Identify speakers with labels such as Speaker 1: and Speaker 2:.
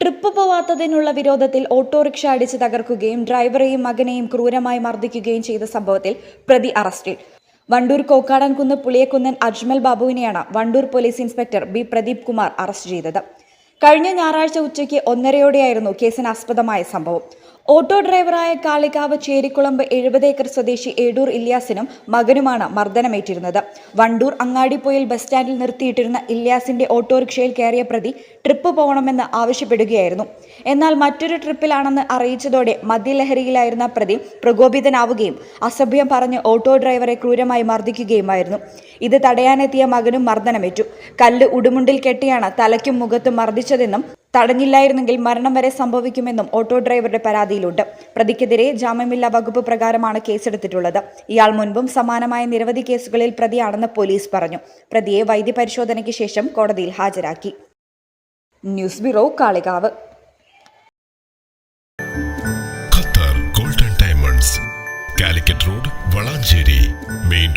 Speaker 1: Trip പോവാത്തതിനുള്ള വിരോധത്തിൽ autorickshaw അടിച്ച് തകർക്കുകയും ഡ്രൈവറെയും മകനെയും ക്രൂരമായി മർദ്ദിക്കുകയും ചെയ്ത സംഭവത്തിൽ പ്രതി അറസ്റ്റിൽ. Wandoor Kokkadankunnu Puliyakkunnan Ajmal ബാബുവിനെയാണ് Wandoor police inspector B Pradeep Kumar arrest ചെയ്തത്. കഴിഞ്ഞ ഞായറാഴ്ച ഉച്ചയ്ക്ക് ഒന്നരയോടെയായിരുന്നു കേസിനാസ്പദമായ സംഭവം. ഓട്ടോ ഡ്രൈവറായ കാളികാവ് ചേരിക്കുളമ്പ് എഴുപത് ഏക്കർ സ്വദേശി ഏടൂർ ഇല്യാസിനും മകനുമാണ് മർദ്ദനമേറ്റിരുന്നത്. വണ്ടൂർ അങ്ങാടിപ്പൊയിൽ ബസ് സ്റ്റാൻഡിൽ നിർത്തിയിട്ടിരുന്ന ഇല്യാസിന്റെ ഓട്ടോറിക്ഷയിൽ കയറിയ പ്രതി ട്രിപ്പ് പോകണമെന്ന് ആവശ്യപ്പെടുകയായിരുന്നു. എന്നാൽ മറ്റൊരു ട്രിപ്പിലാണെന്ന് അറിയിച്ചതോടെ മദ്യലഹരിയിലായിരുന്ന പ്രതി പ്രകോപിതനാവുകയും അസഭ്യം പറഞ്ഞ് ഓട്ടോ ഡ്രൈവറെ ക്രൂരമായി മർദ്ദിക്കുകയുമായിരുന്നു. ഇത് തടയാനെത്തിയ മകനും മർദ്ദനമേറ്റു. കല്ല് ഉടുമുണ്ടിൽ കെട്ടിയാണ് തലയ്ക്കും മുഖത്തും മർദ്ദിച്ചതെന്നും തടഞ്ഞില്ലായിരുന്നെങ്കിൽ മരണം വരെ സംഭവിക്കുമെന്നും ഓട്ടോ ഡ്രൈവറുടെ പരാതിയിലുണ്ട്. പ്രതിക്കെതിരെ ജാമ്യമില്ലാ വകുപ്പ് പ്രകാരമാണ് കേസെടുത്തിട്ടുള്ളത്. ഇയാൾ മുൻപും സമാനമായ നിരവധി കേസുകളിൽ പ്രതിയാണെന്ന് പോലീസ് പറഞ്ഞു. പ്രതിയെ വൈദ്യപരിശോധനയ്ക്ക് ശേഷം കോടതിയിൽ ഹാജരാക്കി. News bureau Kalikavu.
Speaker 2: Qatar golden diamonds Calicut road Valanchery main